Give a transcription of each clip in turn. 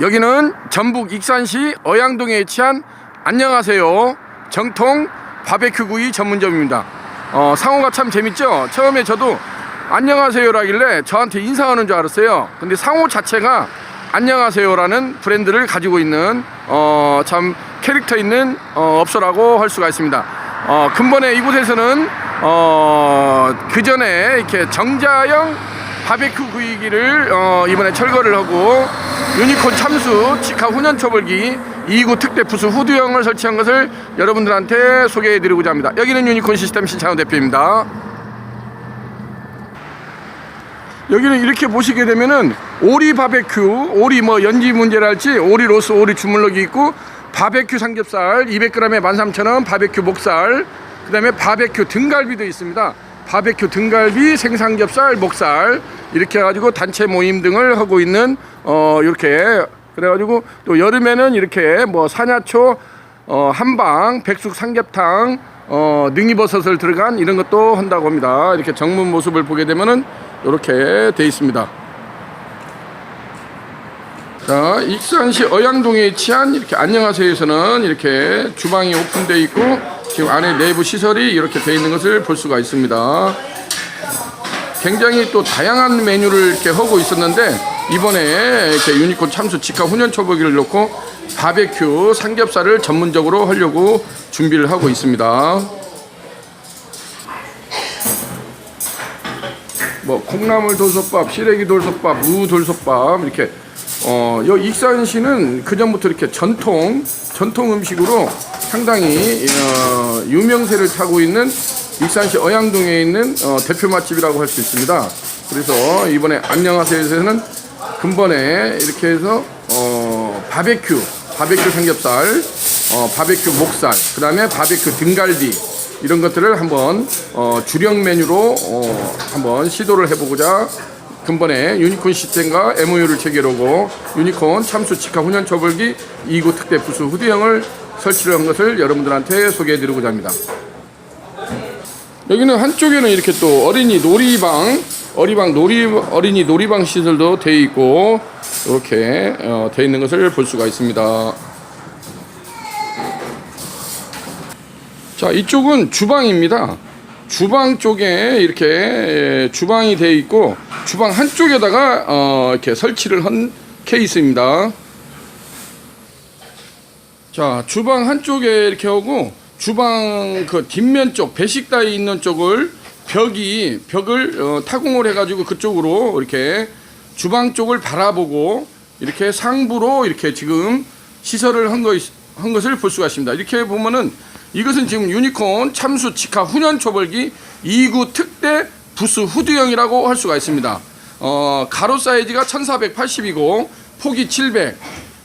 여기는 전북 익산시 어양동에 위치한 안녕하세요 정통 바베큐 구이 전문점입니다. 어, 상호가 참 재밌죠? 처음에 저도 안녕하세요라길래 저한테 인사하는 줄 알았어요. 근데 상호 자체가 안녕하세요라는 브랜드를 가지고 있는 어, 참 캐릭터 있는 어, 업소라고 할 수가 있습니다. 어, 근본에 이곳에서는 어, 그 전에 이렇게 정자형 바베큐 구이기를 어, 이번에 철거를 하고 유니콘 참수 직화 훈연 초벌기 2구 특대 부수 후드형을 설치한 것을 여러분들한테 소개해드리고자 합니다. 여기는 유니콘 시스템 신창호 대표입니다. 여기는 이렇게 보시게 되면은 오리 바베큐, 오리 뭐 연지 문제랄지 오리 로스, 오리 주물럭이 있고 바베큐 삼겹살 200g에 13,000원, 바베큐 목살, 그 다음에 바베큐 등갈비도 있습니다. 바베큐 등갈비, 생삼겹살, 목살 이렇게 해가지고 단체 모임 등을 하고 있는 어 이렇게 그래가지고 또 여름에는 이렇게 뭐 사냐초, 어 한방, 백숙 삼겹탕, 어 능이버섯을 들어간 이런 것도 한다고 합니다. 이렇게 정문 모습을 보게 되면은 이렇게 돼 있습니다. 자, 익산시 어양동에 위치한 이렇게 안녕하세요에서는 이렇게 주방이 오픈되어 있고 지금 안에 내부 시설이 이렇게 되어 있는 것을 볼 수가 있습니다. 굉장히 또 다양한 메뉴를 이렇게 하고 있었는데 이번에 이렇게 유니콘 참수 직화 훈연 초보기를 놓고 바베큐 삼겹살을 전문적으로 하려고 준비를 하고 있습니다. 뭐 콩나물 돌솥밥, 시래기 돌솥밥, 무 돌솥밥 이렇게 어, 여 익산시는 그 전부터 이렇게 전통 전통 음식으로 상당히 어, 유명세를 타고 있는 익산시 어양동에 있는 어, 대표 맛집이라고 할 수 있습니다. 그래서 이번에 안녕하세요에서는 근본에 이렇게 해서 어, 바베큐, 바베큐 삼겹살, 어, 바베큐 목살, 그 다음에 바베큐 등갈비 이런 것들을 한번 어, 주력 메뉴로 어, 한번 시도를 해보고자 근본에 유니콘 시스템과 MOU를 체결하고 유니콘 참수 직화 훈연 처벌기 2구 특대 부수 후드형을 설치를 한 것을 여러분들한테 소개해 드리고자 합니다. 여기는 한쪽에는 이렇게 또 어린이 놀이방, 어리방 놀이 어린이 놀이방 시설도 되어 있고 이렇게 어, 되어 있는 것을 볼 수가 있습니다. 자, 이쪽은 주방입니다. 주방 쪽에 이렇게 예, 주방이 되어 있고 주방 한쪽에다가 어, 이렇게 설치를 한 케이스입니다. 자, 주방 한쪽에 이렇게 하고 주방 그 뒷면 쪽 배식台있는 쪽을 벽이 벽을 어, 타공을 해가지고 그쪽으로 이렇게 주방 쪽을 바라보고 이렇게 상부로 이렇게 지금 시설을 한, 거, 한 것을 볼 수가 있습니다. 이렇게 보면은 이것은 지금 유니콘 참수 직화 훈연 초벌기 2구 특대 부스 후드형이라고 할 수가 있습니다. 어, 가로 사이즈가 1480이고 폭이 700,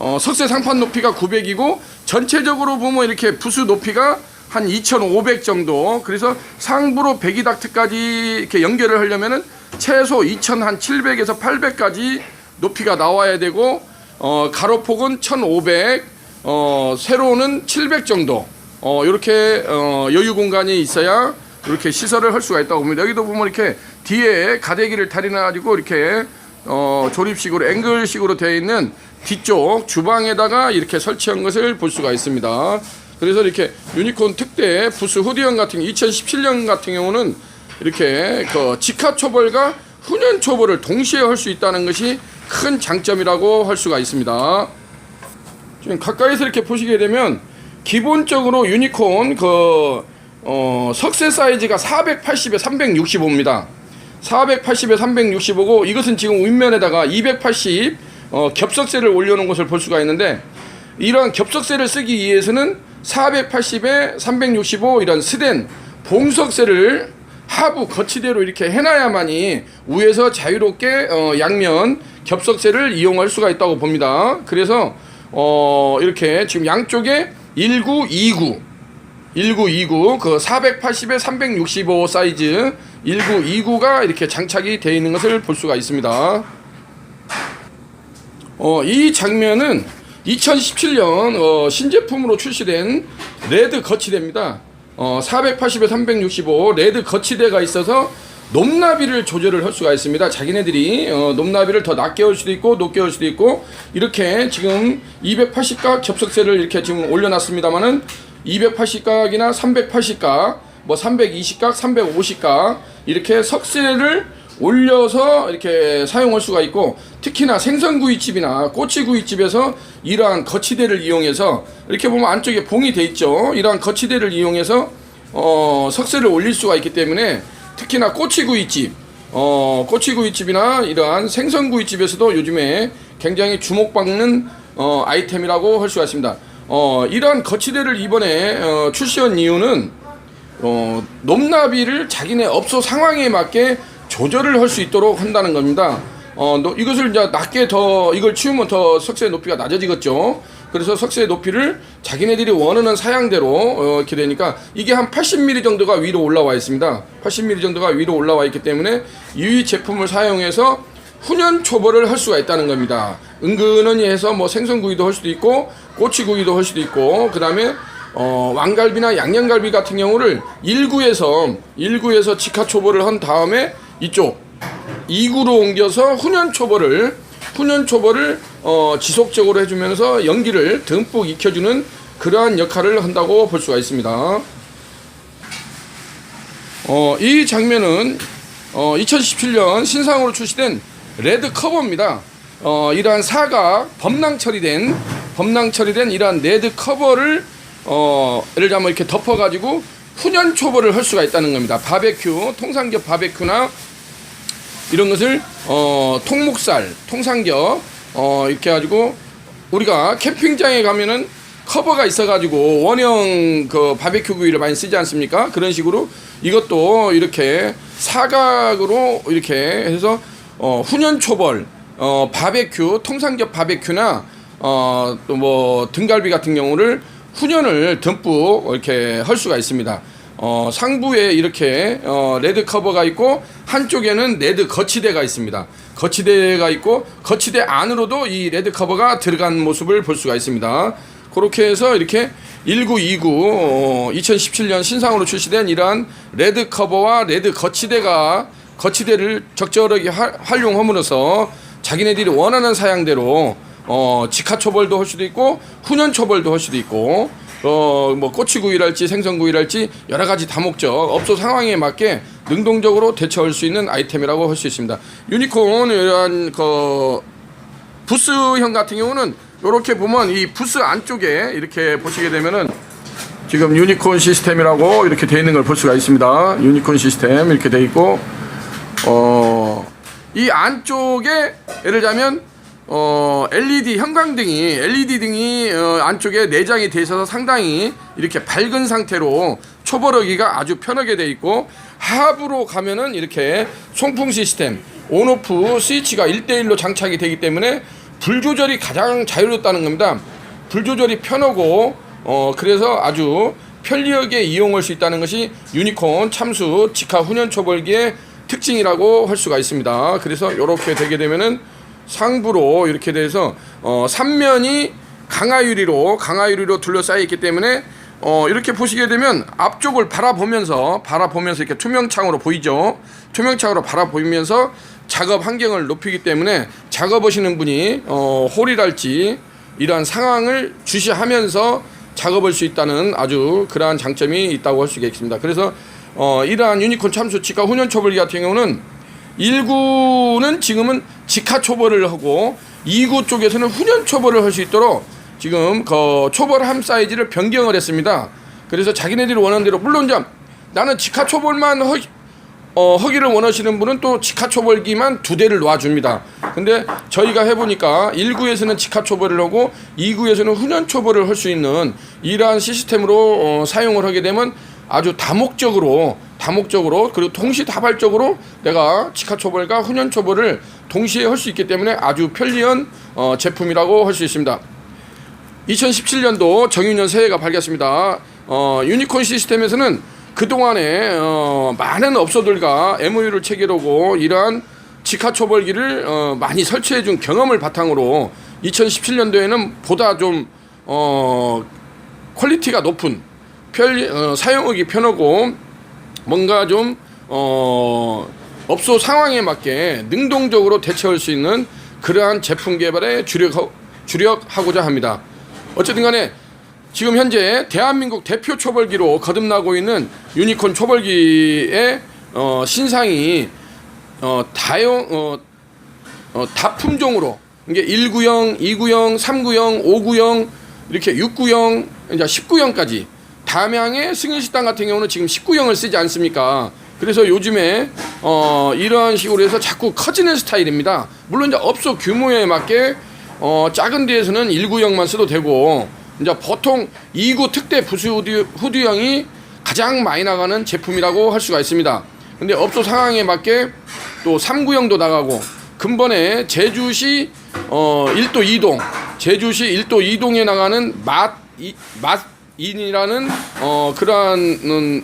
어, 석쇠 상판 높이가 900이고 전체적으로 보면 이렇게 부스 높이가 한 2,500 정도. 그래서 상부로 배기닥트까지 이렇게 연결을 하려면은 최소 2,700에서 800까지 높이가 나와야 되고 어, 가로폭은 1,500, 어, 세로는 700 정도. 어, 이렇게 어, 여유 공간이 있어야 이렇게 시설을 할 수가 있다고 봅니다. 여기도 보면 이렇게 뒤에 가대기를 달이나 가지고 이렇게 어, 조립식으로 앵글식으로 되어 있는 뒤쪽 주방에다가 이렇게 설치한 것을 볼 수가 있습니다. 그래서 이렇게 유니콘 특대 부스 후디형 같은 2017년 같은 경우는 이렇게 그 직화 초벌과 훈연 초벌을 동시에 할 수 있다는 것이 큰 장점이라고 할 수가 있습니다. 지금 가까이서 이렇게 보시게 되면 기본적으로 유니콘 그 어, 석쇠 사이즈가 480에 365입니다. 480에 365고 이것은 지금 윗면에다가 280 어, 겹석쇠를 올려놓은 것을 볼 수가 있는데 이러한 겹석쇠를 쓰기 위해서는 480에 365 이런 스댄 봉석쇠를 하부 거치대로 이렇게 해놔야만이 위에서 자유롭게 어, 양면 겹석쇠를 이용할 수가 있다고 봅니다. 그래서 어, 이렇게 지금 양쪽에 19, 29 1929 그 480에 365 사이즈 1929가 이렇게 장착이 되어 있는 것을 볼 수가 있습니다. 어, 이 장면은 2017년 어, 신제품으로 출시된 레드 거치대입니다. 어, 480에 365 레드 거치대가 있어서 높나비를 조절을 할 수가 있습니다. 자기네들이 어, 높나비를 더 낮게 올 수도 있고 높게 올 수도 있고 이렇게 지금 280각 접속세를 이렇게 지금 올려놨습니다만은 280각이나 380각, 뭐 320각, 350각 이렇게 석쇠를 올려서 이렇게 사용할 수가 있고 특히나 생선구이집이나 꼬치구이집에서 이러한 거치대를 이용해서 이렇게 보면 안쪽에 봉이 돼 있죠. 이러한 거치대를 이용해서 어, 석쇠를 올릴 수가 있기 때문에 특히나 꼬치구이집, 어, 꼬치구이집이나 이러한 생선구이집에서도 요즘에 굉장히 주목받는 어, 아이템이라고 할 수가 있습니다. 어, 이러한 거치대를 이번에 어, 출시한 이유는 어, 높나비를 자기네 업소 상황에 맞게 조절을 할 수 있도록 한다는 겁니다. 어, 노- 이것을 이제 낮게 더 이걸 치우면 더 석쇠의 높이가 낮아지겠죠. 그래서 석쇠의 높이를 자기네들이 원하는 사양대로 어, 이렇게 되니까 이게 한 80mm 정도가 위로 올라와 있습니다. 80mm 정도가 위로 올라와 있기 때문에 이 제품을 사용해서 훈연 초벌을 할 수가 있다는 겁니다. 은근히 해서 뭐 생선구이도 할 수도 있고 꼬치구이도 할 수도 있고 그 다음에 어, 왕갈비나 양념갈비 같은 경우를 1구에서 1구에서 직화 초벌을 한 다음에 이쪽 2구로 옮겨서 훈연 초벌을 훈연 초벌을 어, 지속적으로 해주면서 연기를 듬뿍 익혀주는 그러한 역할을 한다고 볼 수가 있습니다. 어, 이 장면은 어, 2017년 신상으로 출시된 레드 커버입니다. 어, 이러한 사각 범랑 처리된 범랑 처리된 이러한 레드 커버를 어, 예를 들면 이렇게 덮어가지고 훈연 초벌을 할 수가 있다는 겁니다. 바베큐, 통삼겹 바베큐나 이런 것을 어, 통목살, 통삼겹 어, 이렇게 가지고 우리가 캠핑장에 가면은 커버가 있어가지고 원형 그 바베큐 구이를 많이 쓰지 않습니까? 그런 식으로 이것도 이렇게 사각으로 이렇게 해서 어, 훈연 초벌, 어, 바베큐, 통삼겹 바베큐나 어, 또 뭐 등갈비 같은 경우를 훈연을 듬뿍 이렇게 할 수가 있습니다. 어, 상부에 이렇게 어, 레드 커버가 있고 한쪽에는 레드 거치대가 있습니다. 거치대가 있고 거치대 안으로도 이 레드 커버가 들어간 모습을 볼 수가 있습니다. 그렇게 해서 이렇게 1929 어, 2017년 신상으로 출시된 이러한 레드 커버와 레드 거치대가 거치대를 적절하게 하- 활용함으로써 자기네들이 원하는 사양대로 어, 직화 초벌도 할 수도 있고 훈연 초벌도 할 수도 있고 어, 뭐 꼬치구이랄지 생선구이랄지 여러 가지 다목적 업소 상황에 맞게 능동적으로 대처할 수 있는 아이템이라고 할 수 있습니다. 유니콘 이러한 그 부스형 같은 경우는 이렇게 보면 이 부스 안쪽에 이렇게 보시게 되면은 지금 유니콘 시스템이라고 이렇게 되어 있는 걸 볼 수가 있습니다. 유니콘 시스템 이렇게 되어 있고 어, 이 안쪽에 예를 들자면 어, LED 형광등이 LED 등이 어, 안쪽에 내장이 돼 있어서 상당히 이렇게 밝은 상태로 초벌하기가 아주 편하게 돼 있고 하부로 가면은 이렇게 송풍 시스템 온오프 스위치가 1대1로 장착이 되기 때문에 불 조절이 가장 자유롭다는 겁니다. 불 조절이 편하고 어 그래서 아주 편리하게 이용할 수 있다는 것이 유니콘 참수 직화 훈연 초벌기의 특징이라고 할 수가 있습니다. 그래서 이렇게 되게 되면은 상부로 이렇게 돼서 어 3면이 강화유리로 강화유리로 둘러싸여 있기 때문에 어 이렇게 보시게 되면 앞쪽을 바라보면서 바라보면서 이렇게 투명창으로 보이죠. 투명창으로 바라보면서 작업 환경을 높이기 때문에 작업하시는 분이 어 홀이랄지 이러한 상황을 주시하면서 작업할 수 있다는 아주 그러한 장점이 있다고 할 수 있겠습니다. 그래서 어 이러한 유니콘 참수 치과 훈연 초벌기 같은 경우는 1구는 지금은 직화 초벌을 하고 2구 쪽에서는 훈연 초벌을 할 수 있도록 지금 그 초벌함 사이즈를 변경을 했습니다. 그래서 자기네들이 원하는 대로 물론 이제 나는 직화 초벌만 허, 어, 허기를 원하시는 분은 또 직화 초벌기만 두 대를 놔줍니다. 근데 저희가 해보니까 1구에서는 직화 초벌을 하고 2구에서는 훈연 초벌을 할 수 있는 이러한 시스템으로 어, 사용을 하게 되면 아주 다목적으로 다목적으로 그리고 동시다발적으로 내가 직화 초벌과 훈연 초벌을 동시에 할 수 있기 때문에 아주 편리한 어, 제품이라고 할 수 있습니다. 2017년도 정유년 새해가 밝았습니다. 어, 유니콘 시스템에서는 그동안에 어, 많은 업소들과 MOU를 체결하고 이러한 직화 초벌기를 어, 많이 설치해 준 경험을 바탕으로 2017년도에는 보다 좀 어, 퀄리티가 높은 편리, 어, 사용하기 편하고 뭔가 좀 어, 업소 상황에 맞게 능동적으로 대처할 수 있는 그러한 제품 개발에 주력, 주력하고자 합니다. 어쨌든 간에 지금 현재 대한민국 대표 초벌기로 거듭나고 있는 유니콘 초벌기의 어, 신상이 어, 다용 어, 어, 다품종으로 이게 1구형, 2구형, 3구형, 5구형 이렇게 6구형, 이제 10구형까지 담양의 승인식당 같은 경우는 지금 19형을 쓰지 않습니까? 그래서 요즘에 어, 이러한 식으로 해서 자꾸 커지는 스타일입니다. 물론 이제 업소 규모에 맞게 어, 작은 데에서는 1구형만 써도 되고 이제 보통 2구 특대 부수 후드, 후드형이 가장 많이 나가는 제품이라고 할 수가 있습니다. 근데 업소 상황에 맞게 또 3구형도 나가고 근본에 제주시 어 1도 2동 제주시 1도 2동에 나가는 맛 이, 맛 인이라는 어 그러한 음,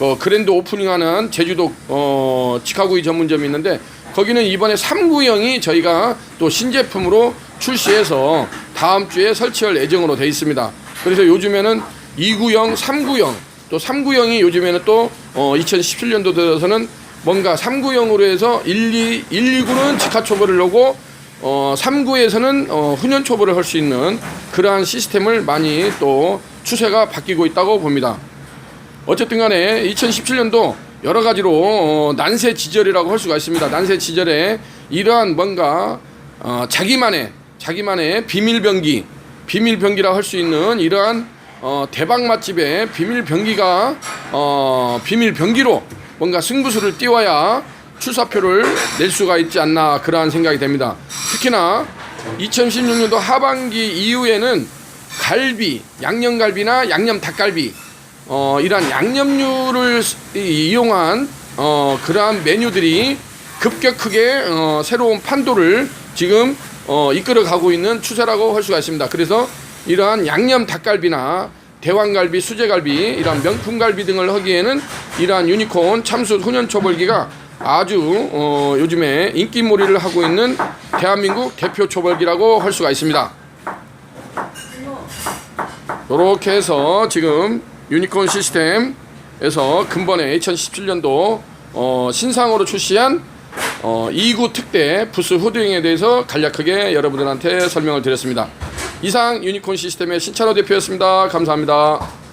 어, 그랜드 오프닝하는 제주도 어 치카구이 전문점이 있는데 거기는 이번에 3구형이 저희가 또 신제품으로 출시해서 다음 주에 설치할 예정으로 돼 있습니다. 그래서 요즘에는 2구형, 3구형 또 3구형이 요즘에는 또 어, 2017년도 들어서는 뭔가 3구형으로 해서 1, 2, 1, 2구는 직화 초벌을 하고 어, 3구에서는 어, 훈연 초벌을 할수 있는 그러한 시스템을 많이 또 추세가 바뀌고 있다고 봅니다. 어쨌든 간에 2017년도 여러 가지로 어, 난세 지절이라고 할 수가 있습니다. 난세 지절에 이러한 뭔가 어, 자기만의 자기만의 비밀 병기, 비밀 병기라 할 수 있는 이러한 어, 대박 맛집의 비밀 병기가 어, 비밀 병기로 뭔가 승부수를 띄워야 출사표를 낼 수가 있지 않나 그러한 생각이 됩니다. 특히나 2016년도 하반기 이후에는 갈비, 양념갈비나 양념 닭갈비 어, 이러한 양념류를 이용한 어, 그러한 메뉴들이 급격하게 어, 새로운 판도를 지금 어, 이끌어 가고 있는 추세라고 할 수가 있습니다. 그래서 이러한 양념 닭갈비나 대왕갈비, 수제갈비, 이러한 명품갈비 등을 하기에는 이러한 유니콘 참수 훈연초벌기가 아주 어, 요즘에 인기몰이를 하고 있는 대한민국 대표 초벌기라고 할 수가 있습니다. 이렇게 해서 지금 유니콘 시스템에서 근본에 2017년도 어, 신상으로 출시한 어, 2구 특대 부스 후드윙에 대해서 간략하게 여러분들한테 설명을 드렸습니다. 이상 유니콘 시스템의 신찬호 대표였습니다. 감사합니다.